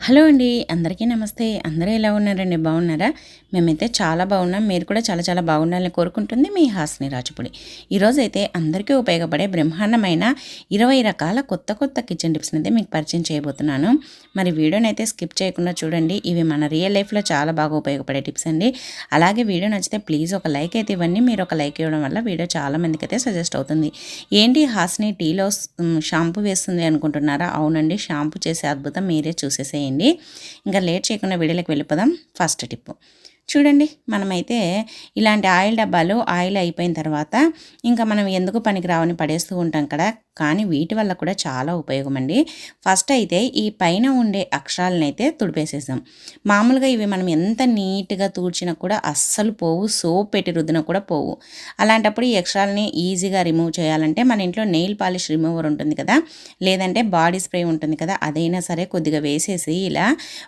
Hello అండి అందరికీ నమస్తే. అందరూ ఎలా ఉన్నారండి? బాగున్నారా? మేమైతే చాలా బాగున్నాం. మీరు కూడా చాలా చాలా బాగుండాలని కోరుకుంటుంది మీ హాస్ని రాజుపుడి. ఈరోజు అయితే అందరికీ ఉపయోగపడే బ్రహ్మాండమైన ఇరవై రకాల కొత్త కొత్త కిచెన్ టిప్స్ని అయితే మీకు పరిచయం చేయబోతున్నాను. మరి వీడియోని అయితే స్కిప్ చేయకుండా చూడండి. ఇవి మన రియల్ లైఫ్లో చాలా బాగా ఉపయోగపడే టిప్స్ అండి. అలాగే వీడియో నచ్చితే ప్లీజ్ ఒక లైక్ అయితే ఇవ్వండి. మీరు ఒక లైక్ ఇవ్వడం వల్ల వీడియో చాలా మందికి అయితే సజెస్ట్ అవుతుంది. ఏంటి హాస్ని టీలో షాంపూ వేస్తుంది అనుకుంటున్నారా? అవునండి షాంపూ చేసే అద్భుతం మీరే చూసేసేయండి. చేయండి. ఇంకా లేట్ చేయకుండా వీడియోలోకి వెళ్ళిపోదాం. First tip. చూడండి మనమైతే ఇలాంటి ఆయిల్ డబ్బాలు ఆయిల్ అయిపోయిన తర్వాత ఇంకా మనం ఎందుకు పనికి రావని పడేస్తూ ఉంటాం కదా. కానీ వీటి వల్ల కూడా చాలా ఉపయోగం అండి ఫస్ట్ అయితే ఈ పైన ఉండే అక్షరాలనైతే అయితే తుడిపేసేసాం మామూలుగా ఇవి మనం ఎంత నీట్గా తూడ్చినా కూడా అస్సలు పోవు సోప్ పెట్టి రుద్దినా కూడా పోవు. అలాంటప్పుడు ఈ అక్షరాలని ఈజీగా రిమూవ్ చేయాలంటే మన ఇంట్లో నెయిల్ పాలిష్ రిమూవర్ ఉంటుంది కదా లేదంటే బాడీ స్ప్రే ఉంటుంది కదా అదైనా సరే కొద్దిగా వేసేసి ఇలా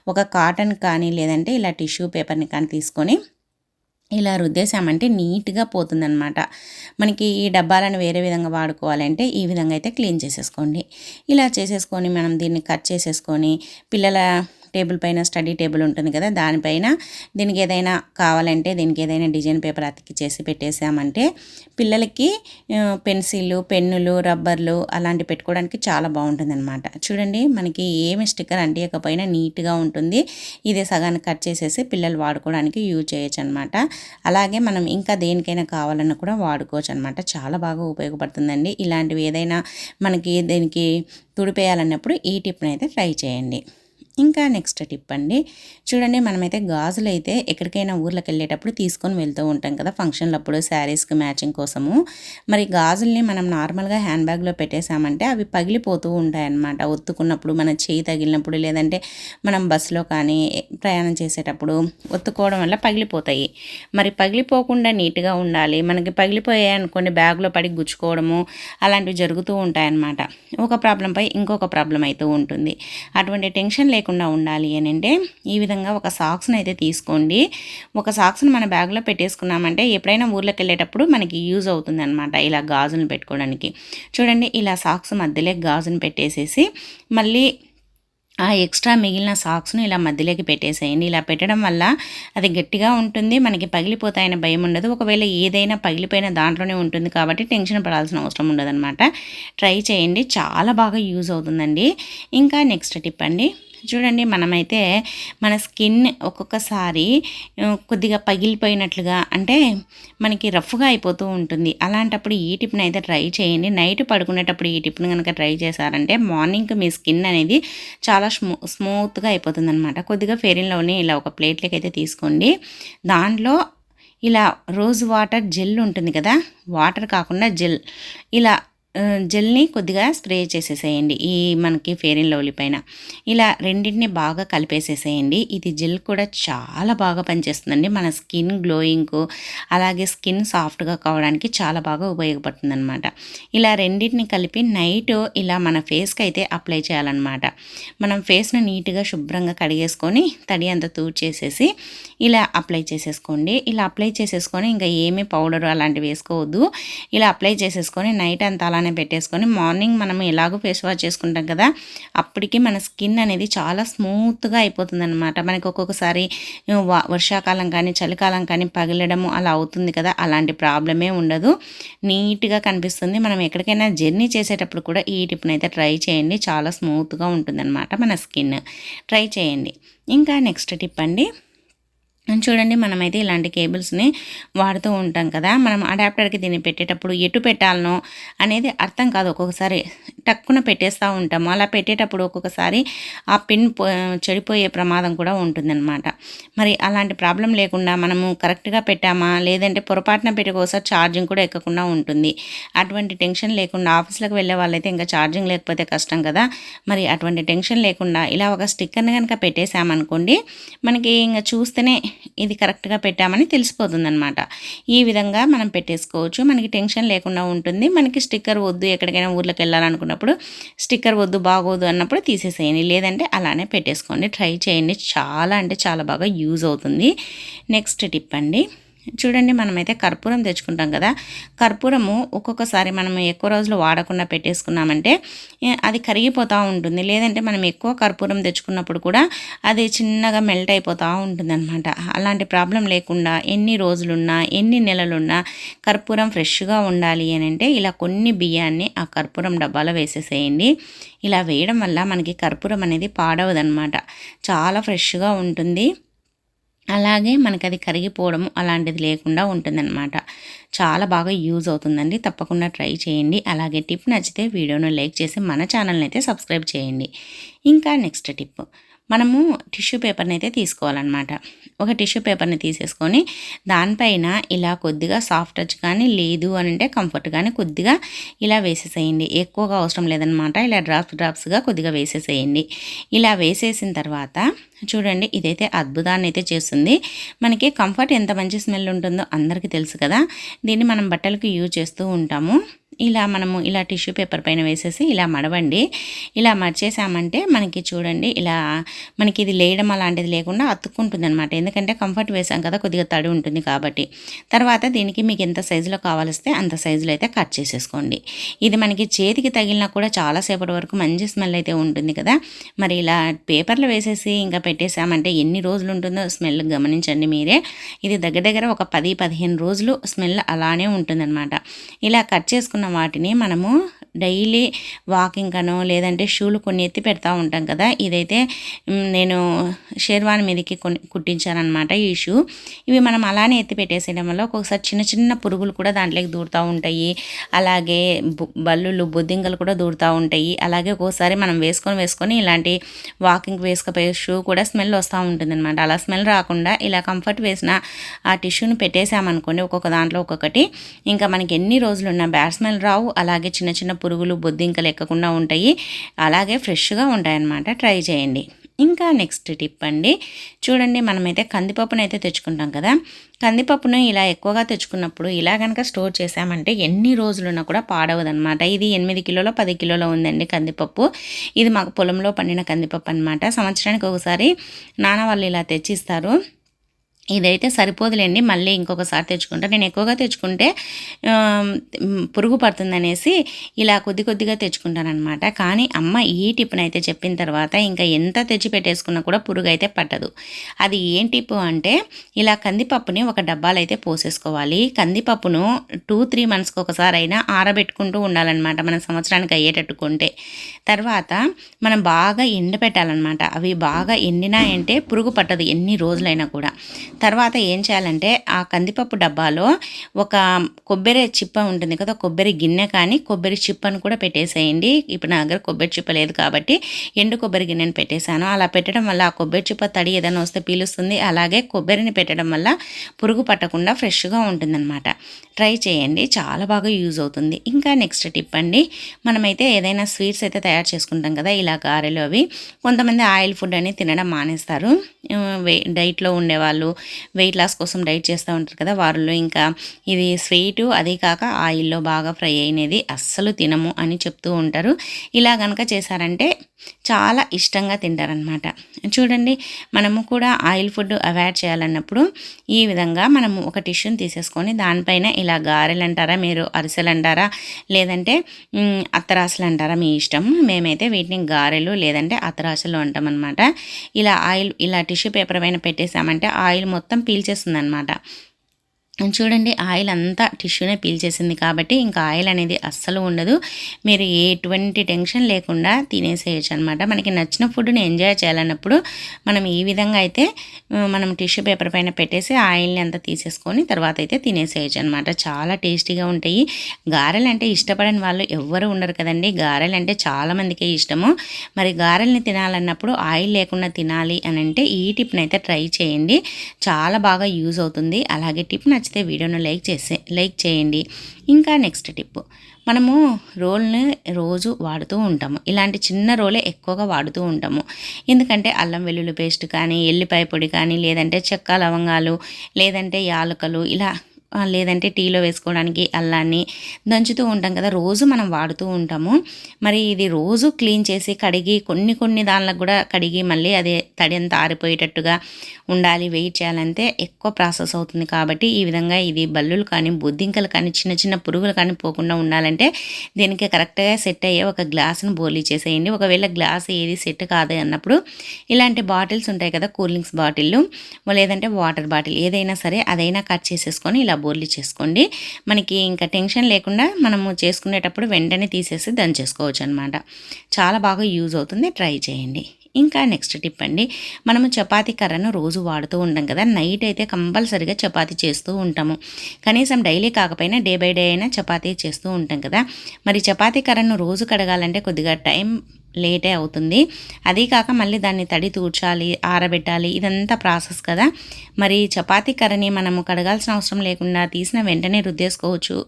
ఒక కాటన్ కానీ లేదంటే ఇలా టిష్యూ పేపర్ని కానీ తీసుకొని ఇలా రుద్దేశామంటే నీట్గా పోతుందనమాట మనకి ఈ డబ్బాలను వేరే విధంగా వాడుకోవాలంటే ఈ విధంగా అయితే క్లీన్ చేసేసుకోండి. ఇలా చేసేసుకొని మనం దీన్ని కట్ చేసేసుకొని పిల్లల టేబుల్ పైన స్టడీ టేబుల్ ఉంటుంది కదా దానిపైన దీనికి ఏదైనా కావాలంటే దీనికి ఏదైనా డిజైన్ పేపర్ అతికి చేసి పెట్టేసామంటే పిల్లలకి పెన్సిళ్ళు పెన్నులు రబ్బర్లు అలాంటి పెట్టుకోవడానికి చాలా బాగుంటుంది అనమాట చూడండి మనకి ఏమి స్టిక్కర్ అంటియకపోయినా నీట్గా ఉంటుంది. ఇది సగాన్ని కట్ చేసేసి పిల్లలు వాడుకోవడానికి యూజ్ చేయొచ్చు అనమాట అలాగే మనం ఇంకా దేనికైనా కావాలన్నా కూడా వాడుకోవచ్చు అనమాట చాలా బాగా ఉపయోగపడుతుందండి. ఇలాంటివి ఏదైనా మనకి దీనికి తుడిపేయాలన్నప్పుడు ఈ టిప్ని అయితే ట్రై చేయండి. ఇంకా నెక్స్ట్ టిప్ అండి. చూడండి మనమైతే గాజులు అయితే ఎక్కడికైనా ఊర్లోకి వెళ్ళేటప్పుడు తీసుకొని వెళ్తూ ఉంటాం కదా ఫంక్షన్లప్పుడు శారీస్కి మ్యాచింగ్ కోసము. మరి గాజుల్ని మనం నార్మల్గా హ్యాండ్ బ్యాగ్లో పెట్టేశామంటే అవి పగిలిపోతూ ఉంటాయన్నమాట. ఒత్తుకున్నప్పుడు మన చేయి తగిలినప్పుడు లేదంటే మనం బస్సులో కానీ ప్రయాణం చేసేటప్పుడు ఒత్తుకోవడం వల్ల పగిలిపోతాయి. మరి పగిలిపోకుండా నీట్గా ఉండాలి. మనకి పగిలిపోయాయి అనుకోండి బ్యాగ్లో పడి గుచ్చుకోవడము అలాంటివి జరుగుతూ ఉంటాయన్నమాట. ఒక ప్రాబ్లంపై ఇంకొక ప్రాబ్లం అయితే ఉంటుంది. అటువంటి టెన్షన్ లేకుండా లేకుండా ఉండాలి అని అంటే ఈ విధంగా ఒక సాక్స్ని అయితే తీసుకోండి. ఒక సాక్స్ని మన బ్యాగ్లో పెట్టేసుకున్నామంటే ఎప్పుడైనా ఊర్లోకి వెళ్ళేటప్పుడు మనకి యూజ్ అవుతుంది అనమాట ఇలా గాజును పెట్టుకోవడానికి. చూడండి ఇలా సాక్స్ మధ్యలో గాజును పెట్టేసేసి మళ్ళీ ఆ ఎక్స్ట్రా మిగిలిన సాక్స్ను ఇలా మధ్యలోకి పెట్టేసేయండి. ఇలా పెట్టడం వల్ల అది గట్టిగా ఉంటుంది మనకి పగిలిపోతాయని భయం ఉండదు. ఒకవేళ ఏదైనా పగిలిపోయిన దాంట్లోనే ఉంటుంది కాబట్టి టెన్షన్ పడాల్సిన అవసరం ఉండదన్నమాట. ట్రై చేయండి చాలా బాగా యూజ్ అవుతుందండి. ఇంకా నెక్స్ట్ టిప్ అండి. చూడండి మనమైతే మన స్కిన్ ఒక్కొక్కసారి కొద్దిగా పగిలిపోయినట్లుగా అంటే మనకి రఫ్గా అయిపోతూ ఉంటుంది. అలాంటప్పుడు ఈ టిప్ని అయితే ట్రై చేయండి. నైట్ పడుకునేటప్పుడు ఈ టిప్ని కనుక ట్రై చేశారంటే మార్నింగ్ మీ స్కిన్ అనేది చాలా స్మూ స్మూత్గా అయిపోతుంది అనమాట కొద్దిగా ఫెరిన్లోని ఇలా ఒక ప్లేట్లకి అయితే తీసుకోండి. దాంట్లో ఇలా రోజ్ వాటర్ జెల్ ఉంటుంది కదా? వాటర్ కాకుండా జెల్. ఇలా జెల్ని కొద్దిగా స్ప్రే చేసేసేయండి. ఈ మనకి ఫేర్ అండ్ లవ్లీ పైన. ఇలా రెండింటిని బాగా కలిపేసేసేయండి. ఇది జెల్ కూడా చాలా బాగా పనిచేస్తుందండి. మన స్కిన్ గ్లోయింగ్కు అలాగే స్కిన్ సాఫ్ట్గా కావడానికి చాలా బాగా ఉపయోగపడుతుందనమాట ఇలా రెండింటిని కలిపి నైట్ ఇలా మన ఫేస్కి అయితే అప్లై చేయాలన్నమాట. మనం ఫేస్ను నీట్గా శుభ్రంగా కడిగేసుకొని తడి అంతా చేసేసి ఇలా అప్లై చేసేసుకోండి. ఇలా అప్లై చేసేసుకొని ఇంకా ఏమీ పౌడర్ అలాంటివి వేసుకోవద్దు. ఇలా అప్లై చేసేసుకొని నైట్ అంతా అలానే అలానే పెట్టేసుకొని మార్నింగ్ మనం ఎలాగో ఫేస్ వాష్ చేసుకుంటాం కదా అప్పటికి మన స్కిన్ అనేది చాలా స్మూత్గా అయిపోతుంది అనమాట మనకి ఒక్కొక్కసారి వర్షాకాలం కానీ చలికాలం కానీ పగిలడము అలా అవుతుంది కదా అలాంటి ప్రాబ్లమే ఉండదు. నీట్గా కనిపిస్తుంది. మనం ఎక్కడికైనా జర్నీ చేసేటప్పుడు కూడా ఈ టిప్ని అయితే ట్రై చేయండి. చాలా స్మూత్గా ఉంటుందన్నమాట మన స్కిన్. ట్రై చేయండి. ఇంకా నెక్స్ట్ టిప్ అండి. చూడండి మనమైతే ఇలాంటి కేబుల్స్ని వాడుతూ ఉంటాం కదా. మనం అడాప్టర్కి దీన్ని పెట్టేటప్పుడు ఎటు పెట్టాలనో అనేది అర్థం కాదు. ఒక్కొక్కసారి టక్కున పెట్టేస్తూ ఉంటాము. అలా పెట్టేటప్పుడు ఒక్కొక్కసారి ఆ పిన్ చెడిపోయే ప్రమాదం కూడా ఉంటుందన్నమాట. మరి అలాంటి ప్రాబ్లం లేకుండా మనము కరెక్ట్గా పెట్టామా? లేదంటే పొరపాటున పెట్టుకోసారి ఛార్జింగ్ కూడా ఎక్కకుండా ఉంటుంది. అటువంటి టెన్షన్ లేకుండా ఆఫీస్లకు వెళ్ళే వాళ్ళైతే ఇంకా ఛార్జింగ్ లేకపోతే కష్టం కదా. మరి అటువంటి టెన్షన్ లేకుండా ఇలా ఒక స్టిక్కర్ని కనుక పెట్టేశామనుకోండి మనకి ఇంకా చూస్తేనే ఇది కరెక్ట్గా పెట్టామని తెలిసిపోతుందనమాట ఈ విధంగా మనం పెట్టేసుకోవచ్చు. మనకి టెన్షన్ లేకుండా ఉంటుంది. మనకి స్టిక్కర్ వద్దు ఎక్కడికైనా ఊర్లోకి వెళ్ళాలనుకున్నప్పుడు స్టిక్కర్ వద్దు బాగోదు అన్నప్పుడు తీసేసేయండి. లేదంటే అలానే పెట్టేసుకోండి. ట్రై చేయండి. చాలా అంటే చాలా బాగా యూజ్ అవుతుంది. నెక్స్ట్ టిప్ అండి. చూడండి మనమైతే కర్పూరం తెచ్చుకుంటాం కదా. కర్పూరము ఒక్కొక్కసారి మనం ఎక్కువ రోజులు వాడకుండా పెట్టేసుకున్నామంటే అది కరిగిపోతూ ఉంటుంది. లేదంటే మనం ఎక్కువ కర్పూరం తెచ్చుకున్నప్పుడు కూడా అది చిన్నగా మెల్ట్ అయిపోతూ ఉంటుంది అనమాట అలాంటి ప్రాబ్లం లేకుండా ఎన్ని రోజులున్నా ఎన్ని నెలలున్నా కర్పూరం ఫ్రెష్గా ఉండాలి అని అంటే ఇలా కొన్ని బియ్యాన్ని ఆ కర్పూరం డబ్బాలో వేసేసేయండి. ఇలా వేయడం వల్ల మనకి కర్పూరం అనేది పాడవదనమాట చాలా ఫ్రెష్గా ఉంటుంది. అలాగే మనకు అది కరిగిపోవడం అలాంటిది లేకుండా ఉంటుందన్నమాట. చాలా బాగా యూజ్ అవుతుందండి. తప్పకుండా ట్రై చేయండి. అలాగే టిప్ నచ్చితే వీడియోను లైక్ చేసి మన ఛానల్ని అయితే సబ్స్క్రైబ్ చేయండి. ఇంకా నెక్స్ట్ టిప్. మనము టిష్యూ పేపర్ని అయితే తీసుకోవాలన్నమాట. ఒక టిష్యూ పేపర్ని తీసేసుకొని దానిపైన ఇలా కొద్దిగా సాఫ్ట్ టచ్ కానీ లేదు అని అంటే కంఫర్ట్ కానీ కొద్దిగా ఇలా వేసేసేయండి. ఎక్కువగా అవసరం లేదనమాట ఇలా డ్రాప్స్ డ్రాప్స్గా కొద్దిగా వేసేసేయండి. ఇలా వేసేసిన తర్వాత చూడండి ఇదైతే అద్భుతాన్ని అయితే చేస్తుంది. మనకి కంఫర్ట్ ఎంత మంచి స్మెల్ ఉంటుందో అందరికీ తెలుసు కదా. దీన్ని మనం బట్టలకు యూజ్ చేస్తూ ఉంటాము. ఇలా మనము ఇలా టిష్యూ పేపర్ పైన వేసేసి ఇలా మడవండి. ఇలా మడిచేసామంటే మనకి చూడండి ఇలా మనకి ఇది లేయడం అలాంటిది లేకుండా అతుక్కుంటుంది అనమాట ఎందుకంటే కంఫర్ట్ వేసాం కదా కొద్దిగా తడి ఉంటుంది కాబట్టి. తర్వాత దీనికి మీకు ఎంత సైజులో కావాలిస్తే అంత సైజులో అయితే కట్ చేసేసుకోండి. ఇది మనకి చేతికి తగిలినా కూడా చాలాసేపటి వరకు మంచి స్మెల్ అయితే ఉంటుంది కదా. మరి ఇలా పేపర్లు వేసేసి ఇంకా పెట్టేసామంటే ఎన్ని రోజులు ఉంటుందో స్మెల్ గమనించండి మీరే. ఇది దగ్గర దగ్గర ఒక పది పదిహేను రోజులు స్మెల్ అలానే ఉంటుందన్నమాట. ఇలా కట్ చేసుకున్న వాటిని మనము డైలీ వాకింగ్ అనో లేదంటే షూలు కొన్ని ఎత్తి పెడతా ఉంటాం కదా. ఇదైతే నేను షేర్వాణి మీదకి కొన్ని కుట్టించానమాట ఈ షూ. ఇవి మనం అలానే ఎత్తి పెట్టేసేయడం వల్ల ఒక్కొక్కసారి చిన్న చిన్న పురుగులు కూడా దాంట్లోకి దూరుతూ ఉంటాయి. అలాగే బల్లులు బొద్దింకలు కూడా దూరుతూ ఉంటాయి. అలాగే ఒక్కోసారి మనం వేసుకొని వేసుకొని ఇలాంటి వాకింగ్ వేసుకపోయే షూ కూడా స్మెల్ వస్తూ ఉంటుంది అలా స్మెల్ రాకుండా ఇలా కంఫర్ట్ వేసిన ఆ టిష్యూని పెట్టేసామనుకోండి ఒక్కొక్క దాంట్లో ఒక్కొక్కటి. ఇంకా మనకి ఎన్ని రోజులు ఉన్న బ్యాడ్ స్మెల్ రావు అలాగే చిన్న చిన్న పురుగులు బొద్దింకలు ఎక్కకుండా ఉంటాయి. అలాగే ఫ్రెష్గా ఉంటాయన్నమాట. ట్రై చేయండి. ఇంకా నెక్స్ట్ టిప్ అండి. చూడండి మనమైతే కందిపప్పును అయితే తెచ్చుకుంటాం కదా. కందిపప్పును ఇలా ఎక్కువగా తెచ్చుకున్నప్పుడు ఇలా కనుక స్టోర్ చేసామంటే ఎన్ని రోజులున్నా కూడా పాడవదనమాట ఇది ఎనిమిది కిలోలో పది కిలోలో ఉందండి కందిపప్పు. ఇది మాకు పొలంలో పండిన కందిపప్పు అనమాట సంవత్సరానికి ఒకసారి నాన్న వాళ్ళు ఇలా తెచ్చిస్తారు. ఇదైతే సరిపోదులేండి మళ్ళీ ఇంకొకసారి తెచ్చుకుంటా. నేను ఎక్కువగా తెచ్చుకుంటే పురుగు పడుతుందనేసి ఇలా కొద్ది కొద్దిగా తెచ్చుకుంటాను అనమాట కానీ అమ్మ ఈ టిప్ని అయితే చెప్పిన తర్వాత ఇంకా ఎంత తెచ్చి పెట్టేసుకున్నా కూడా పురుగు అయితే పట్టదు. అది ఏం టిప్ అంటే ఇలా కందిపప్పుని ఒక డబ్బాలు అయితే పోసేసుకోవాలి. కందిపప్పును టూ త్రీ మంత్స్కి ఒకసారి అయినా ఆరబెట్టుకుంటూ ఉండాలన్నమాట మన సంవత్సరానికి అయ్యేటట్టుకుంటే తర్వాత మనం బాగా ఎండపెట్టాలన్నమాట అవి బాగా ఎండినాయంటే పురుగు పట్టదు ఎన్ని రోజులైనా కూడా. తర్వాత ఏం చేయాలంటే ఆ కందిపప్పు డబ్బాలో ఒక కొబ్బరి చిప్ప ఉంటుంది కదా కొబ్బరి గిన్నె కానీ కొబ్బరి చిప్పను కూడా పెట్టేసేయండి. ఇప్పుడు నా దగ్గర కొబ్బరి చిప్ప లేదు కాబట్టి ఎండు కొబ్బరి గిన్నెని పెట్టేశాను. అలా పెట్టడం వల్ల ఆ కొబ్బరి చిప్ప తడి ఏదైనా వస్తే పీలుస్తుంది. అలాగే కొబ్బరిని పెట్టడం వల్ల పురుగు పట్టకుండా ఫ్రెష్గా ఉంటుందన్నమాట. ట్రై చేయండి చాలా బాగా యూజ్ అవుతుంది. ఇంకా నెక్స్ట్ టిప్ అండి మనమైతే ఏదైనా స్వీట్స్ అయితే తయారు చేసుకుంటాం కదా ఇలా గారెలు అవి. కొంతమంది ఆయిల్ ఫుడ్ అని తినడం మానేస్తారు. డైట్లో ఉండేవాళ్ళు వెయిట్ లాస్ కోసం డైట్ చేస్తూ ఉంటారు కదా వారిలో ఇంకా ఇది స్వీటు అదే కాక ఆయిల్లో బాగా ఫ్రై అయినది అస్సలు తినము అని చెప్తూ ఉంటారు. ఇలా కనుక చేశారంటే చాలా ఇష్టంగా తింటారనమాట చూడండి మనము కూడా ఆయిల్ ఫుడ్ అవాయిడ్ చేయాలన్నప్పుడు ఈ విధంగా మనము ఒక టిష్యూని తీసేసుకొని దానిపైన ఇలా గారెలు అంటారా మీరు అరిసెలు అంటారా లేదంటే అత్తరాసులు అంటారా మీ ఇష్టం మేమైతే వీటిని గారెలు లేదంటే అత్తరాసులు అంటాం అనమాట ఇలా ఆయిల్ ఇలా టిష్యూ పేపర్ పైన పెట్టేసామంటే ఆయిల్ మొత్తం పీల్చేస్తుంది అనమాట చూడండి ఆయిల్ అంతా టిష్యూనే పీల్చేసింది కాబట్టి ఇంకా ఆయిల్ అనేది అస్సలు ఉండదు. మీరు ఎటువంటి టెన్షన్ లేకుండా తినేసేయచ్చు అనమాట మనకి నచ్చిన ఫుడ్ని ఎంజాయ్ చేయాలన్నప్పుడు మనం ఈ విధంగా అయితే మనం టిష్యూ పేపర్ పైన పెట్టేసి ఆయిల్ని అంతా తీసేసుకొని తర్వాత అయితే తినేసేయచ్చు అనమాట చాలా టేస్టీగా ఉంటాయి. గారెలు అంటే ఇష్టపడని వాళ్ళు ఎవ్వరు ఉండరు కదండి. గారెలు అంటే చాలామందికే ఇష్టము. మరి గారెల్ని తినాలన్నప్పుడు ఆయిల్ లేకుండా తినాలి అని అంటే ఈ టిప్ని అయితే ట్రై చేయండి. చాలా బాగా యూజ్ అవుతుంది. అలాగే టిప్ నచ్చి నచ్చితే వీడియోను లైక్ చేసే లైక్ చేయండి. ఇంకా నెక్స్ట్ టిప్. మనము రోల్ని రోజు వాడుతూ ఉంటాము. ఇలాంటి చిన్న రోలే ఎక్కువగా వాడుతూ ఉంటాము. ఎందుకంటే అల్లం వెల్లుల్లి పేస్ట్ కానీ ఎల్లిపాయ పొడి కానీ లేదంటే చెక్క లవంగాలు లేదంటే యాలకలు ఇలా లేదంటే టీలో వేసుకోవడానికి అల్లాన్ని దంచుతూ ఉంటాం కదా రోజు మనం వాడుతూ ఉంటాము. మరి ఇది రోజు క్లీన్ చేసి కడిగి కొన్ని కొన్ని దానిలకు కూడా కడిగి మళ్ళీ అదే తడి అంతా ఆరిపోయేటట్టుగా ఉండాలి వెయిట్ చేయాలంటే ఎక్కువ ప్రాసెస్ అవుతుంది. కాబట్టి ఈ విధంగా ఇది బల్లులు కానీ బొద్దింకలు కానీ చిన్న చిన్న పురుగులు కానీ పోకుండా ఉండాలంటే దీనికి కరెక్ట్గా సెట్ అయ్యే ఒక గ్లాసును బోలీ చేసేయండి. ఒకవేళ గ్లాస్ ఏది సెట్ కాదు అన్నప్పుడు ఇలాంటి బాటిల్స్ ఉంటాయి కదా కూల్ డ్రింక్స్ బాటిల్లు లేదంటే వాటర్ బాటిల్ ఏదైనా సరే అదైనా కట్ చేసేసుకొని ఇలా బోర్లీ చేసుకోండి. మనకి ఇంకా టెన్షన్ లేకుండా మనము చేసుకునేటప్పుడు వెంటనే తీసేసి దంచేసుకోవచ్చు అనమాట చాలా బాగా యూజ్ అవుతుంది. ట్రై చేయండి. ఇంకా నెక్స్ట్ టిప్ అండి. మనము చపాతీ కర్రను రోజు వాడుతూ ఉంటాం కదా. నైట్ అయితే కంపల్సరిగా చపాతీ చేస్తూ ఉంటాము. కనీసం డైలీ కాకపోయినా డే బై డే అయినా చపాతీ చేస్తూ ఉంటాం కదా. మరి చపాతీ కర్రను రోజు కడగాలంటే కొద్దిగా టైం లేటే అవుతుంది. అదీ కాక మళ్ళీ దాన్ని తడి తూర్చాలి ఆరబెట్టాలి ఇదంతా ప్రాసెస్ కదా. మరి చపాతీ కర్రని మనము కడగాల్సిన అవసరం లేకుండా తీసిన వెంటనే రుద్దేసుకోవచ్చు.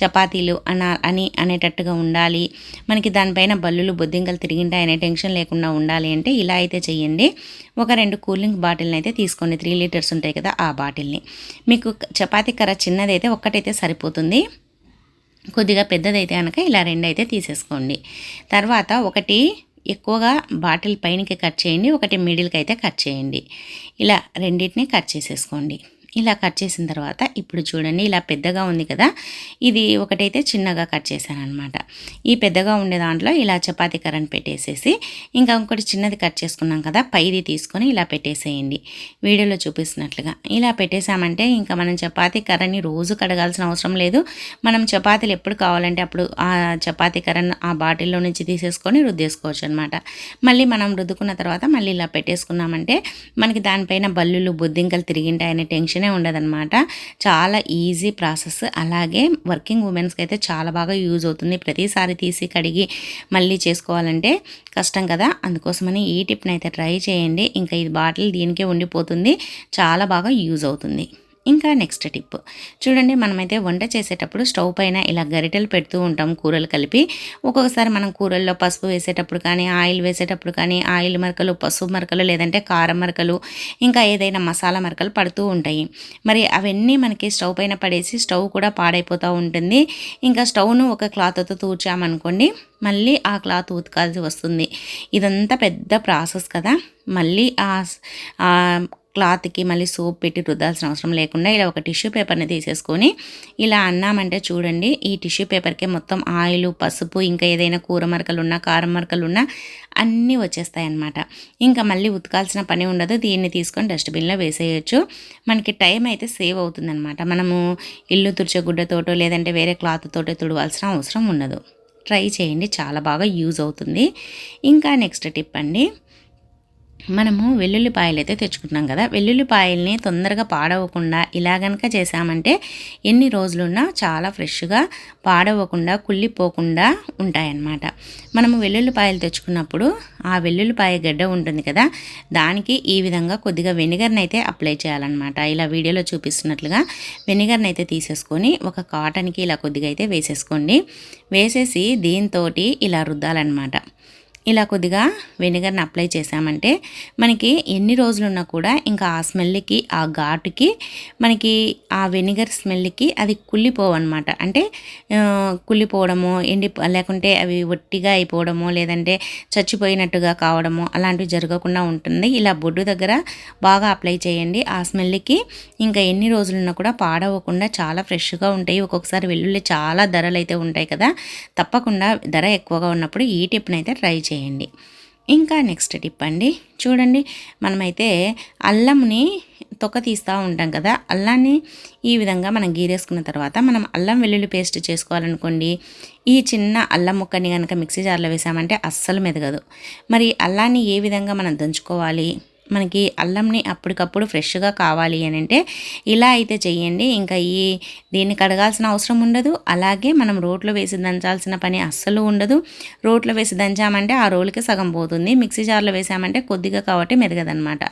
చపాతీలు అన అని అనేటట్టుగా ఉండాలి. మనకి దానిపైన బల్లులు బొద్దింకలు తిరిగింటాయి అనే టెన్షన్ లేకుండా ఉండాలి అంటే ఇలా అయితే చేయండి ఒక రెండు కూలింగ్ బాటిల్ని అయితే తీసుకోండి. త్రీ లీటర్స్ ఉంటాయి కదా ఆ బాటిల్ని. మీకు చపాతీ కర్ర చిన్నదైతే ఒక్కటైతే సరిపోతుంది. కొద్దిగా పెద్దదైతే కనుక ఇలా రెండు అయితే తీసేసుకోండి. తర్వాత ఒకటి ఎక్కువగా బాటిల్ పైనకి కట్ చేయండి ఒకటి మిడిల్కి అయితే కట్ చేయండి. ఇలా రెండింటిని కట్ చేసేసుకోండి. ఇలా కట్ చేసిన తర్వాత ఇప్పుడు చూడండి ఇలా పెద్దగా ఉంది కదా. ఇది ఒకటైతే చిన్నగా కట్ చేశాను అనమాట ఈ పెద్దగా ఉండే దాంట్లో ఇలా చపాతీ కర్రని పెట్టేసేసి ఇంకా ఇంకోటి చిన్నది కట్ చేసుకున్నాం కదా పైది తీసుకొని ఇలా పెట్టేసేయండి. వీడియోలో చూపిస్తున్నట్లుగా ఇలా పెట్టేసామంటే ఇంకా మనం చపాతీ కర్రని రోజు కడగాల్సిన అవసరం లేదు. మనం చపాతీలు ఎప్పుడు కావాలంటే అప్పుడు ఆ చపాతీ కర్రను ఆ బాటిల్లో నుంచి తీసేసుకొని రుద్దేసుకోవచ్చు అనమాట మళ్ళీ మనం రుద్దుకున్న తర్వాత మళ్ళీ ఇలా పెట్టేసుకున్నామంటే మనకి దానిపైన బల్లులు బొద్దింకలు తిరిగింటాయనే టెన్షన్ ఉండదన్నమాట. చాలా ఈజీ ప్రాసెస్ అలాగే వర్కింగ్ ఉమెన్స్కి అయితే చాలా బాగా యూజ్ అవుతుంది. ప్రతిసారి తీసి కడిగి మళ్ళీ చేసుకోవాలంటే కష్టం కదా. అందుకోసమని ఈ టిప్ని అయితే ట్రై చేయండి. ఇంకా ఇది బాటిల్ దీనికే ఉండిపోతుంది. చాలా బాగా యూజ్ అవుతుంది. ఇంకా నెక్స్ట్ టిప్ చూడండి మనమైతే వంట చేసేటప్పుడు స్టవ్ పైన ఇలా గరిటెలు పెడుతూ ఉంటాం కూరలు కలిపి. ఒక్కొక్కసారి మనం కూరల్లో పసుపు వేసేటప్పుడు కానీ ఆయిల్ వేసేటప్పుడు కానీ ఆయిల్ మరకలు పసుపు మరకలు లేదంటే కారం మరకలు ఇంకా ఏదైనా మసాలా మరకలు పడుతూ ఉంటాయి. మరి అవన్నీ మనకి స్టవ్ పైన పడేసి స్టవ్ కూడా పాడైపోతూ ఉంటుంది. ఇంకా స్టవ్ను ఒక క్లాత్తో తూర్చామనుకోండి మళ్ళీ ఆ క్లాత్ ఉతకాల్సి వస్తుంది. ఇదంతా పెద్ద ప్రాసెస్ కదా. మళ్ళీ ఆ ఆ క్లాత్కి మళ్ళీ సోప్ పెట్టి రుద్దాల్సిన అవసరం లేకుండా ఇలా ఒక టిష్యూ పేపర్ని తీసేసుకొని ఇలా అన్నామంటే చూడండి ఈ టిష్యూ పేపర్కే మొత్తం ఆయిల్ పసుపు ఇంకా ఏదైనా కూర మరకలు ఉన్నా కారం మరకలు ఉన్నా అన్నీ వచ్చేస్తాయి అన్నమాట ఇంకా మళ్ళీ ఉతకాల్సిన పని ఉండదు దీన్ని తీసుకొని డస్ట్బిన్లో వేసేయచ్చు. మనకి టైం అయితే సేవ్ అవుతుందన్నమాట. మనము ఇల్లు తుడిచే గుడ్డతోటో లేదంటే వేరే క్లాత్ తోటో తుడవాల్సిన అవసరం ఉండదు. ట్రై చేయండి చాలా బాగా యూజ్ అవుతుంది. ఇంకా నెక్స్ట్ టిప్ అండి మనము వెల్లుల్లిపాయలు అయితే తెచ్చుకుంటున్నాం కదా. వెల్లుల్లిపాయల్ని తొందరగా పాడవకుండా ఇలా గనక చేసామంటే ఎన్ని రోజులున్నా చాలా ఫ్రెష్గా పాడవకుండా కుళ్ళిపోకుండా ఉంటాయన్నమాట. మనము వెల్లుల్లిపాయలు తెచ్చుకున్నప్పుడు ఆ వెల్లుల్లిపాయ గడ్డ ఉంటుంది కదా దానికి ఈ విధంగా కొద్దిగా వెనిగర్ని అయితే అప్లై చేయాలన్నమాట. ఇలా వీడియోలో చూపిస్తున్నట్లుగా వెనిగర్ని అయితే తీసేసుకొని ఒక కాటన్కి ఇలా కొద్దిగా అయితే వేసేసుకోండి. వేసేసి దీంతో ఇలా రుద్దాలన్నమాట. ఇలా కొద్దిగా వెనిగర్ని అప్లై చేసామంటే మనకి ఎన్ని రోజులున్నా కూడా ఇంకా ఆ స్మెల్కి ఆ ఘాటుకి మనకి ఆ వెనిగర్ స్మెల్కి అది కుళ్ళిపోవన్నమాట. అంటే కుళ్ళిపోవడము ఎండి లేకుంటే అవి ఒట్టిగా అయిపోవడము లేదంటే చచ్చిపోయినట్టుగా కావడము అలాంటివి జరగకుండా ఉంటుంది. ఇలా బొడ్డు దగ్గర బాగా అప్లై చేయండి. ఆ స్మెల్కి ఇంకా ఎన్ని రోజులున్నా కూడా పాడవకుండా చాలా ఫ్రెష్గా ఉంటాయి. ఒక్కొక్కసారి వెల్లుల్లి చాలా ధరలు అయితే ఉంటాయి కదా. తప్పకుండా ధర ఎక్కువగా ఉన్నప్పుడు ఈ టిప్ని అయితే ట్రై చేయండి. చేయండి. ఇంకా నెక్స్ట్ టిప్ అండి. చూడండి మనమైతే అల్లంని తొక్క తీస్తూ ఉంటాం కదా అల్లాన్ని ఈ విధంగా మనం గీరేసుకున్న తర్వాత మనం అల్లం వెల్లుల్లి పేస్ట్ చేసుకోవాలనుకోండి ఈ చిన్న అల్లం ముక్కని కనుక మిక్సీ జార్లో వేసామంటే అస్సలు మెదగదు. మరి అల్లాన్ని ఏ విధంగా మనం దంచుకోవాలి? మనకి అల్లంని అప్పటికప్పుడు ఫ్రెష్గా కావాలి అని అంటే ఇలా అయితే చేయండి ఇంకా ఈ దీన్ని కడగాల్సిన అవసరం ఉండదు. అలాగే మనం రోట్లో వేసి దంచాల్సిన పని అస్సలు ఉండదు. రోట్లో వేసి దంచామంటే ఆ రోలుకి సగం పోతుంది. మిక్సీ జార్లో వేసామంటే కొద్దిగా కాబట్టి మెరగదనమాట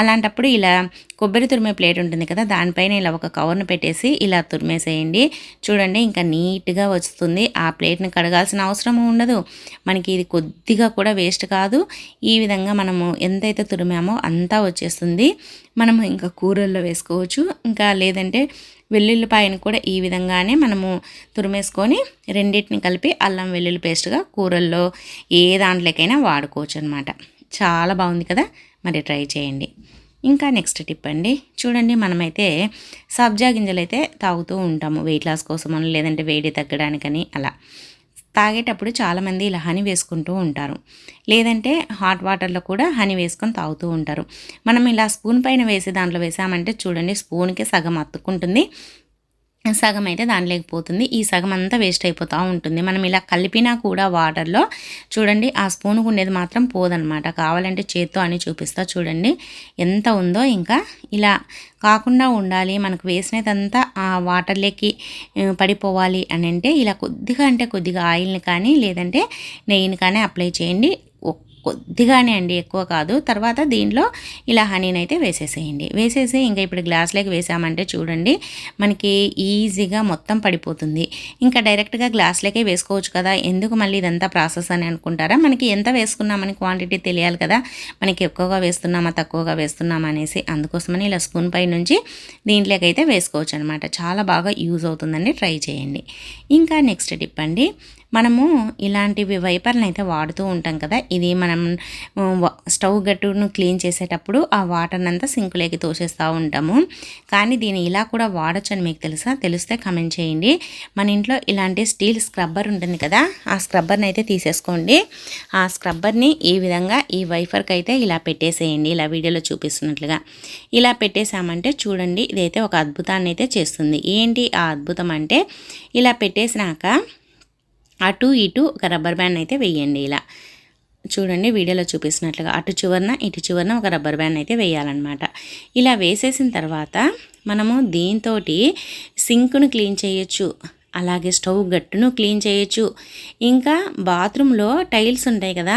అలాంటప్పుడు ఇలా కొబ్బరి తురిమే ప్లేట్ ఉంటుంది కదా దానిపైన ఇలా ఒక కవర్ను పెట్టేసి ఇలా తురిమేసేయండి. చూడండి ఇంకా నీట్గా వస్తుంది. ఆ ప్లేట్ని కడగాల్సిన అవసరం ఉండదు. మనకి ఇది కొద్దిగా కూడా వేస్ట్ కాదు. ఈ విధంగా మనము ఎంతైతే తురిమామో అంతా వచ్చేస్తుంది. మనము ఇంకా కూరల్లో వేసుకోవచ్చు. ఇంకా లేదంటే వెల్లుల్లిపాయను కూడా ఈ విధంగానే మనము తురిమేసుకొని రెండింటిని కలిపి అల్లం వెల్లుల్లి పేస్ట్గా కూరల్లో ఏ దాంట్లోకైనా వాడుకోవచ్చు అనమాట చాలా బాగుంది కదా? మరి ట్రై చేయండి. ఇంకా నెక్స్ట్ టిప్ అండి. చూడండి మనమైతే సబ్జా గింజలు అయితే తాగుతూ ఉంటాము. వెయిట్ లాస్ కోసం లేదంటే వేడి తగ్గడానికని అలా. తాగేటప్పుడు చాలామంది ఇలా హనీ వేసుకుంటూ ఉంటారు. లేదంటే హాట్ వాటర్లో కూడా హనీ వేసుకొని తాగుతూ ఉంటారు. మనం ఇలా స్పూన్ పైన వేసి దాంట్లో వేసామంటే చూడండి స్పూన్కి సగం అత్తుకుంటుంది సగం అయితే దానిలోకి పోతుంది. ఈ సగం అంతా వేస్ట్ అయిపోతూ ఉంటుంది. మనం ఇలా కలిపినా కూడా వాటర్లో చూడండి ఆ స్పూన్కు ఉండేది మాత్రం పోదనమాట కావాలంటే చేత్తో అని చూపిస్తా చూడండి. ఎంత ఉందో ఇంకా ఇలా కాకుండా ఉండాలి. మనకు వేసినదంతా ఆ వాటర్లోకి పడిపోవాలి అని అంటే ఇలా కొద్దిగా అంటే కొద్దిగా ఆయిల్ని కానీ లేదంటే నెయ్యిని కానీ అప్లై చేయండి. కొద్దిగానే అండి ఎక్కువ కాదు. తర్వాత దీంట్లో ఇలా హనీని అయితే వేసేసేయండి. వేసేసి ఇంకా ఇప్పుడు గ్లాస్లోకి వేసామంటే చూడండి మనకి ఈజీగా మొత్తం పడిపోతుంది. ఇంకా డైరెక్ట్గా గ్లాస్లోకే వేసుకోవచ్చు కదా. ఎందుకు మళ్ళీ ఇదంతా ప్రాసెస్ అని అనుకుంటారా? మనకి ఎంత వేసుకున్నామని క్వాంటిటీ తెలియాలి కదా. మనకి ఎక్కువగా వేస్తున్నామా తక్కువగా వేస్తున్నామా అనేసి అందుకోసమని ఇలా స్పూన్ పై నుంచి దీంట్లోకి అయితే వేసుకోవచ్చు అనమాట చాలా బాగా యూజ్ అవుతుందండి. ట్రై చేయండి. ఇంకా నెక్స్ట్ టిప్ అండి. మనము ఇలాంటివి వైపర్ని అయితే వాడుతూ ఉంటాం కదా. ఇది మనం స్టవ్ గట్టును క్లీన్ చేసేటప్పుడు ఆ వాటర్ని అంతా సింకులోకి తోసేస్తూ ఉంటాము. కానీ దీన్ని ఇలా కూడా వాడచ్చు అని మీకు తెలుసా? తెలిస్తే కమెంట్ చేయండి. మన ఇంట్లో ఇలాంటి స్టీల్ స్క్రబ్బర్ ఉంటుంది కదా ఆ స్క్రబ్బర్ని అయితే తీసేసుకోండి. ఆ స్క్రబ్బర్ని ఈ విధంగా ఈ వైఫర్కి అయితే ఇలా పెట్టేసేయండి. ఇలా వీడియోలో చూపిస్తున్నట్లుగా ఇలా పెట్టేసామంటే చూడండి ఇదైతే ఒక అద్భుతాన్ని అయితే చేస్తుంది. ఏంటి ఆ అద్భుతం అంటే ఇలా పెట్టేసినాక అటు ఇటు ఒక రబ్బర్ బ్యాండ్ అయితే వేయండి ఇలా. చూడండి వీడియోలో చూపిస్తున్నట్లుగా అటు చివరన ఇటు చివరన ఒక రబ్బర్ బ్యాండ్ అయితే వేయాలన్నమాట. ఇలా వేసేసిన తర్వాత మనము దీంతో సింక్ను క్లీన్ చేయొచ్చు. అలాగే స్టవ్ గట్టును క్లీన్ చేయొచ్చు. ఇంకా బాత్రూంలో టైల్స్ ఉంటాయి కదా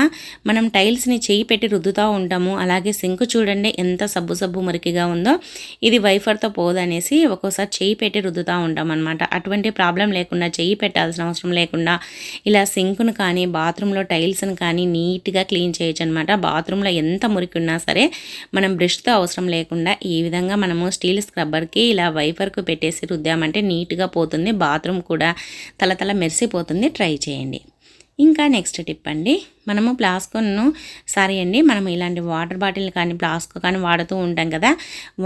మనం టైల్స్ని చేయి పెట్టి రుద్దుతూ ఉంటాము. అలాగే సింక్ చూడండి ఎంత సబ్బు సబ్బు మురికిగా ఉందో. ఇది వైఫర్తో పోదనేసి ఒక్కోసారి చేయి పెట్టి రుద్దుతూ ఉంటాం అనమాట అటువంటి ప్రాబ్లం లేకుండా చేయి పెట్టాల్సిన అవసరం లేకుండా ఇలా సింక్ను కానీ బాత్రూంలో టైల్స్ని కానీ నీట్గా క్లీన్ చేయొచ్చు అనమాట బాత్రూంలో ఎంత మురికి ఉన్నా సరే మనం బ్రష్తో అవసరం లేకుండా ఈ విధంగా మనము స్టీల్ స్క్రబ్బర్కి ఇలా వైఫర్కు పెట్టేసి రుద్దామంటే నీట్గా పోతుంది. బాత్రూమ్ కూడా తలతల మెరిసిపోతుంది. ట్రై చేయండి. ఇంకా నెక్స్ట్ టిప్ అండి. మనము ప్లాస్కోను సారీ అండి మనం ఇలాంటి వాటర్ బాటిల్ కానీ ప్లాస్కో కానీ వాడుతూ ఉంటాం కదా.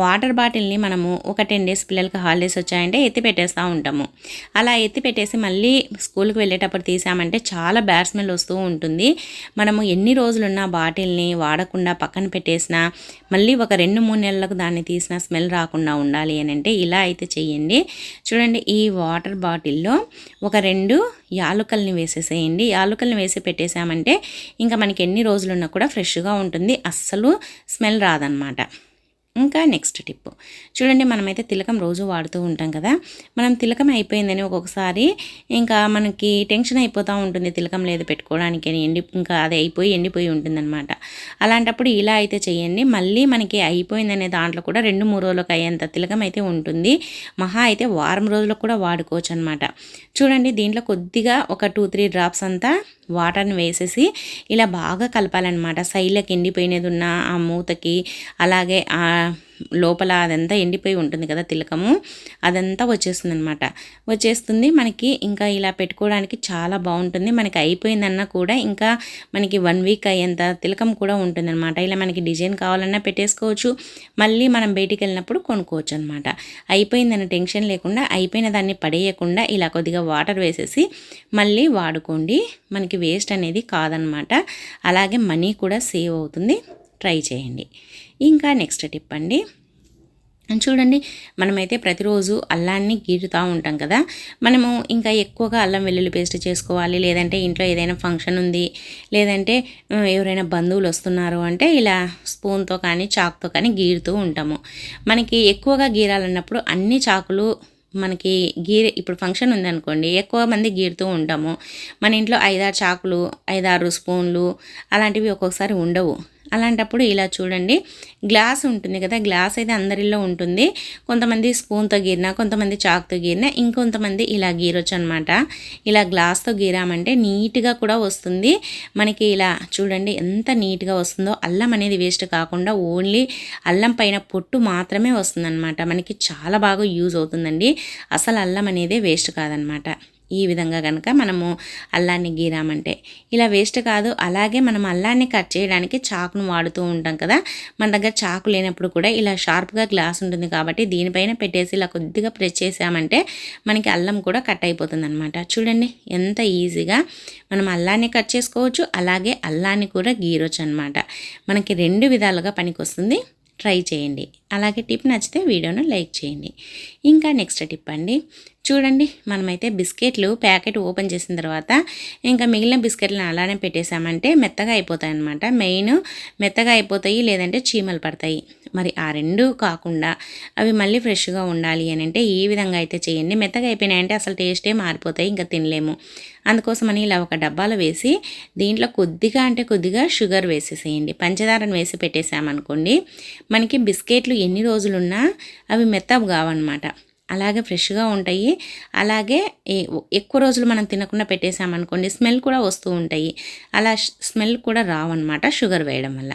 వాటర్ బాటిల్ని మనము ఒక టెన్ డేస్ పిల్లలకి హాలిడేస్ వచ్చాయంటే ఎత్తి పెట్టేస్తూ ఉంటాము. అలా ఎత్తి పెట్టేసి మళ్ళీ స్కూల్కి వెళ్ళేటప్పుడు తీసామంటే చాలా బ్యాడ్ స్మెల్ వస్తూ ఉంటుంది. మనము ఎన్ని రోజులున్న బాటిల్ని వాడకుండా పక్కన పెట్టేసినా మళ్ళీ ఒక రెండు మూడు నెలలకు దాన్ని తీసిన స్మెల్ రాకుండా ఉండాలి అని అంటే ఇలా అయితే చేయండి చూడండి ఈ వాటర్ బాటిల్లో ఒక రెండు యాలుకల్ని వేసేసేయండి. యాలుకల్ని వేసి పెట్టేసామంటే ఇంకా మనకి ఎన్ని రోజులున్నా కూడా ఫ్రెష్గా ఉంటుంది. అస్సలు స్మెల్ రాదనమాట ఇంకా నెక్స్ట్ టిప్ చూడండి మనమైతే తిలకం రోజు వాడుతూ ఉంటాం కదా. మనం తిలకం అయిపోయిందని ఒక్కొక్కసారి ఇంకా మనకి టెన్షన్ అయిపోతూ ఉంటుంది తిలకం లేదు పెట్టుకోవడానికి అని ఎండి ఇంకా అది అయిపోయి ఎండిపోయి ఉంటుందన్నమాట. అలాంటప్పుడు ఇలా అయితే చేయండి. మళ్ళీ మనకి అయిపోయిందనే దాంట్లో కూడా రెండు మూడు రోజులకు అయ్యేంత తిలకం అయితే ఉంటుంది. మహా అయితే వారం రోజులకు కూడా వాడుకోవచ్చు అనమాట చూడండి దీంట్లో కొద్దిగా ఒక టూ త్రీ డ్రాప్స్ అంతా వాటర్ని వేసేసి ఇలా బాగా కలపాలన్నమాట. సైడ్లకు ఎండిపోయినది ఉన్న ఆ మూతకి అలాగే ఆ లోపల అదంతా ఎండిపోయి ఉంటుంది కదా తిలకము. అదంతా వచ్చేస్తుంది అనమాట వచ్చేస్తుంది. మనకి ఇంకా ఇలా పెట్టుకోవడానికి చాలా బాగుంటుంది. మనకి అయిపోయిందన్నా కూడా ఇంకా మనకి వన్ వీక్ అయ్యేంత తిలకం కూడా ఉంటుంది అనమాట ఇలా మనకి డిజైన్ కావాలన్నా పెట్టేసుకోవచ్చు. మళ్ళీ మనం బయటికి వెళ్ళినప్పుడు కొనుక్కోవచ్చు అనమాట అయిపోయిందన్న టెన్షన్ లేకుండా అయిపోయిన దాన్ని పడేయకుండా ఇలా కొద్దిగా వాటర్ వేసేసి మళ్ళీ వాడుకోండి. మనకి వేస్ట్ అనేది కాదనమాట అలాగే మనీ కూడా సేవ్ అవుతుంది. ట్రై చేయండి. ఇంకా నెక్స్ట్ టిప్ అండి. చూడండి మనమైతే ప్రతిరోజు అల్లాన్ని గీరుతూ ఉంటాం కదా. మనము ఇంకా ఎక్కువగా అల్లం వెల్లుల్లి పేస్ట్ చేసుకోవాలి లేదంటే ఇంట్లో ఏదైనా ఫంక్షన్ ఉంది లేదంటే ఎవరైనా బంధువులు వస్తున్నారు అంటే ఇలా స్పూన్తో కానీ చాకుతో కానీ గీరుతూ ఉంటాము. మనకి ఎక్కువగా గీరాలన్నప్పుడు అన్ని చాకులు మనకి గీర ఇప్పుడు ఫంక్షన్ ఉందనుకోండి ఎక్కువ మంది గీరుతూ ఉంటాము. మన ఇంట్లో ఐదారు చాకులు ఐదారు స్పూన్లు అలాంటివి ఒక్కొక్కసారి ఉండవు. అలాంటప్పుడు ఇలా చూడండి. గ్లాస్ ఉంటుంది కదా గ్లాస్ అయితే అందరిలో ఉంటుంది. కొంతమంది స్పూన్తో గీరినా కొంతమంది చాక్తో గీరినా ఇంకొంతమంది ఇలా గీరొచ్చు అనమాట ఇలా గ్లాస్తో గీరామంటే నీట్గా కూడా వస్తుంది. మనకి ఇలా చూడండి ఎంత నీట్గా వస్తుందో అల్లం అనేది వేస్ట్ కాకుండా ఓన్లీ అల్లం పైన పొట్టు మాత్రమే వస్తుందన్నమాట. మనకి చాలా బాగా యూజ్ అవుతుందండి. అసలు అల్లం అనేది వేస్ట్ కాదనమాట ఈ విధంగా కనుక మనము అల్లాన్ని గీరామంటే. ఇలా వేస్ట్ కాదు అలాగే మనం అల్లాన్ని కట్ చేయడానికి చాకును వాడుతూ ఉంటాం కదా. మన దగ్గర చాకు లేనప్పుడు కూడా ఇలా షార్ప్గా గ్లాస్ ఉంటుంది కాబట్టి దీనిపైన పెట్టేసి ఇలా కొద్దిగా ప్రెస్ చేసామంటే మనకి అల్లం కూడా కట్ అయిపోతుంది అనమాట చూడండి ఎంత ఈజీగా మనం అల్లాన్ని కట్ చేసుకోవచ్చు అలాగే అల్లాన్ని కూడా గీరొచ్చు అనమాట మనకి రెండు విధాలుగా పనికి వస్తుంది ట్రై చేయండి. అలాగే టిప్ నచ్చితే వీడియోను లైక్ చేయండి. ఇంకా నెక్స్ట్ టిప్ అండి. చూడండి మనమైతే బిస్కెట్లు ప్యాకెట్ ఓపెన్ చేసిన తర్వాత ఇంకా మిగిలిన బిస్కెట్లను అలానే పెట్టేశామంటే మెత్తగా అయిపోతాయి అనమాట మెయిన్ మెత్తగా అయిపోతాయి లేదంటే చీమలు పడతాయి. మరి ఆ రెండు కాకుండా అవి మళ్ళీ ఫ్రెష్గా ఉండాలి అని అంటే ఈ విధంగా అయితే చేయండి. మెత్తగా అయిపోయినాయంటే అసలు టేస్టే మారిపోతాయి ఇంకా తినలేము. అందుకోసమని ఇలా ఒక డబ్బాలో వేసి దీంట్లో కొద్దిగా అంటే కొద్దిగా షుగర్ వేసేసేయండి. పంచదారను వేసి పెట్టేసామనుకోండి మనకి బిస్కెట్లు ఎన్ని రోజులున్నా అవి మెత్తగా కావన్నమాట. అలాగే ఫ్రెష్గా ఉంటాయి. అలాగే ఎక్కువ రోజులు మనం తినకుండా పెట్టేసామనుకోండి స్మెల్ కూడా వస్తూ ఉంటాయి. అలా స్మెల్ కూడా రావన్నమాట షుగర్ వేయడం వల్ల.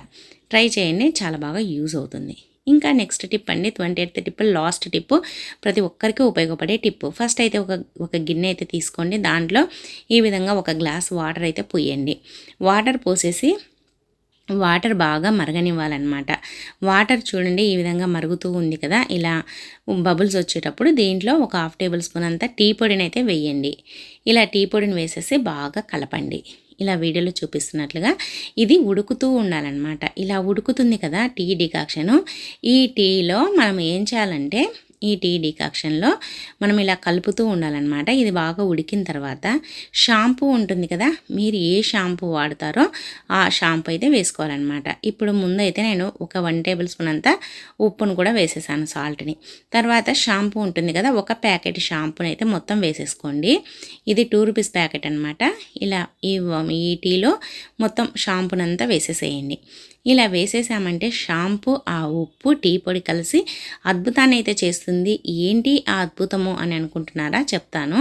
ట్రై చేయండి చాలా బాగా యూజ్ అవుతుంది. ఇంకా నెక్స్ట్ టిప్ అండి twenty eighth tip last tip ప్రతి ఒక్కరికి ఉపయోగపడే టిప్. ఫస్ట్ అయితే ఒక ఒక గిన్నె అయితే తీసుకోండి దాంట్లో ఈ విధంగా ఒక గ్లాస్ వాటర్ అయితే పోయండి. వాటర్ పోసేసి వాటర్ బాగా మరగనివ్వాలన్నమాట. వాటర్ చూడండి ఈ విధంగా మరుగుతూ ఉంది కదా ఇలా బబుల్స్ వచ్చేటప్పుడు దీంట్లో ఒక హాఫ్ టేబుల్ స్పూన్ అంతా టీ పొడిని అయితే వేయండి. ఇలా టీ పొడిని వేసేసి బాగా కలపండి. ఇలా వీడియోలో చూపిస్తున్నట్లుగా ఇది ఉడుకుతూ ఉండాలన్నమాట. ఇలా ఉడుకుతుంది కదా టీ డికాక్షను. ఈ టీలో మనం ఏం చేయాలంటే ఈ టీ డికాక్షన్లో మనం ఇలా కలుపుతూ ఉండాలన్నమాట. ఇది బాగా ఉడికిన తర్వాత షాంపూ ఉంటుంది కదా మీరు ఏ షాంపూ వాడతారో ఆ షాంపూ అయితే వేసుకోవాలన్నమాట. ఇప్పుడు ముందైతే నేను ఒక వన్ టేబుల్ స్పూన్ అంతా ఉప్పును కూడా వేసేసాను సాల్ట్ని. తర్వాత షాంపూ ఉంటుంది కదా ఒక ప్యాకెట్ షాంపూని అయితే మొత్తం వేసేసుకోండి. ఇది టూ రూపీస్ ప్యాకెట్ అనమాట ఇలా ఈ ఈ టీలో మొత్తం షాంపూనంతా వేసేసేయండి. ఇలా వేసేసామంటే షాంపూ ఆ ఉప్పు టీ పొడి కలిసి అద్భుతాన్ని అయితే చేస్తుంది. ఏంటి ఆ అద్భుతము అని అనుకుంటున్నారా? చెప్తాను.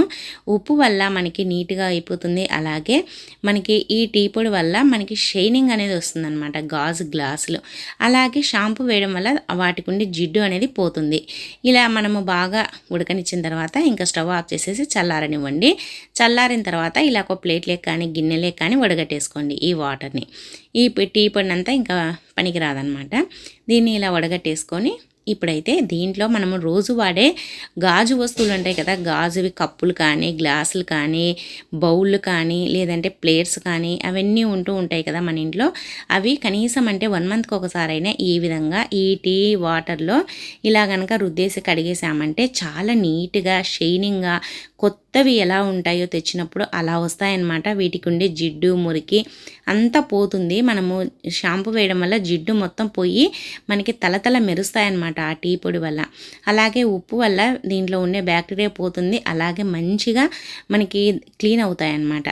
ఉప్పు వల్ల మనకి నీట్గా అయిపోతుంది. అలాగే మనకి ఈ టీ పొడి వల్ల మనకి షైనింగ్ అనేది వస్తుందన్నమాట గాజు గ్లాసులు. అలాగే షాంపూ వేయడం వల్ల వాటికి ఉండే జిడ్డు అనేది పోతుంది. ఇలా మనము బాగా ఉడకనిచ్చిన తర్వాత ఇంకా స్టవ్ ఆఫ్ చేసేసి చల్లారనివ్వండి. చల్లారిన తర్వాత ఇలా ఒక ప్లేట్లే కానీ గిన్నెలే కానీ వడగట్టేసుకోండి ఈ వాటర్ని. ఈ టీ పొడినంతా ఇంకా పనికిరాదనమాట దీన్ని ఇలా వడగట్టేసుకొని ఇప్పుడైతే దీంట్లో మనము రోజు వాడే గాజు వస్తువులు ఉంటాయి కదా గాజువి కప్పులు కానీ గ్లాసులు కానీ బౌళ్ళు కానీ లేదంటే ప్లేట్స్ కానీ అవన్నీ ఉంటూ ఉంటాయి కదా మన ఇంట్లో. అవి కనీసం అంటే వన్ మంత్కి ఒకసారైనా ఈ విధంగా ఈ టీ వాటర్లో ఇలా కనుక రుద్దేసి కడిగేసామంటే చాలా నీట్గా షైనింగ్గా కొత్తవి ఎలా ఉంటాయో తెచ్చినప్పుడు అలా వస్తాయన్నమాట. వీటికి ఉండే జిడ్డు మురికి అంతా పోతుంది. మనము షాంపూ వేయడం వల్ల జిడ్డు మొత్తం పోయి మనకి తలతల మెరుస్తాయన్నమాట ఆ టీ పొడి వల్ల. అలాగే ఉప్పు వల్ల దీంట్లో ఉండే బ్యాక్టీరియా పోతుంది. అలాగే మంచిగా మనకి క్లీన్ అవుతాయన్నమాట.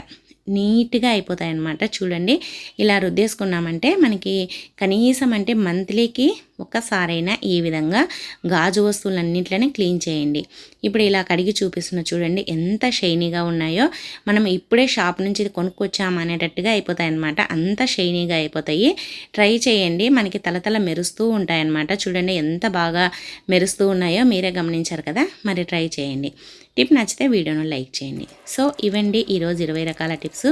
నీట్గా అయిపోతాయి అన్నమాట చూడండి ఇలా రుద్దేసుకున్నామంటే మనకి కనీసం అంటే మంత్లీకి ఒక్కసారైనా ఈ విధంగా గాజు వస్తువులన్నింటినీ క్లీన్ చేయండి. ఇప్పుడు ఇలా కడిగి చూపిస్తున్న చూడండి ఎంత షైనీగా ఉన్నాయో. మనం ఇప్పుడే షాప్ నుంచి కొనుక్కొచ్చాము అనేటట్టుగా అయిపోతాయి అంత షైనీగా అయిపోతాయి. ట్రై చేయండి మనకి తలతల మెరుస్తూ ఉంటాయన్నమాట. చూడండి ఎంత బాగా మెరుస్తూ ఉన్నాయో మీరే గమనించారు కదా? మరి ట్రై చేయండి. టిప్ నచ్చితే వీడియోను లైక్ చేయండి. సో ఇవండి ఈరోజు ఇరవై రకాల టిప్స్.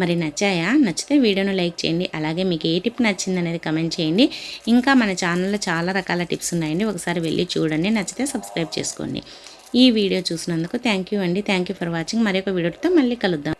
మరి నచ్చాయా? నచ్చితే వీడియోను లైక్ చేయండి. అలాగే మీకు ఏ టిప్ నచ్చింది అనేది కమెంట్ చేయండి. ఇంకా మన ఛానల్లో చాలా రకాల టిప్స్ ఉన్నాయండి. ఒకసారి వెళ్ళి చూడండి. నచ్చితే సబ్స్క్రైబ్ చేసుకోండి. ఈ వీడియో చూసినందుకు థ్యాంక్ యూ అండి. Thank you for watching. మరొక వీడియోతో మళ్ళీ కలుద్దాం.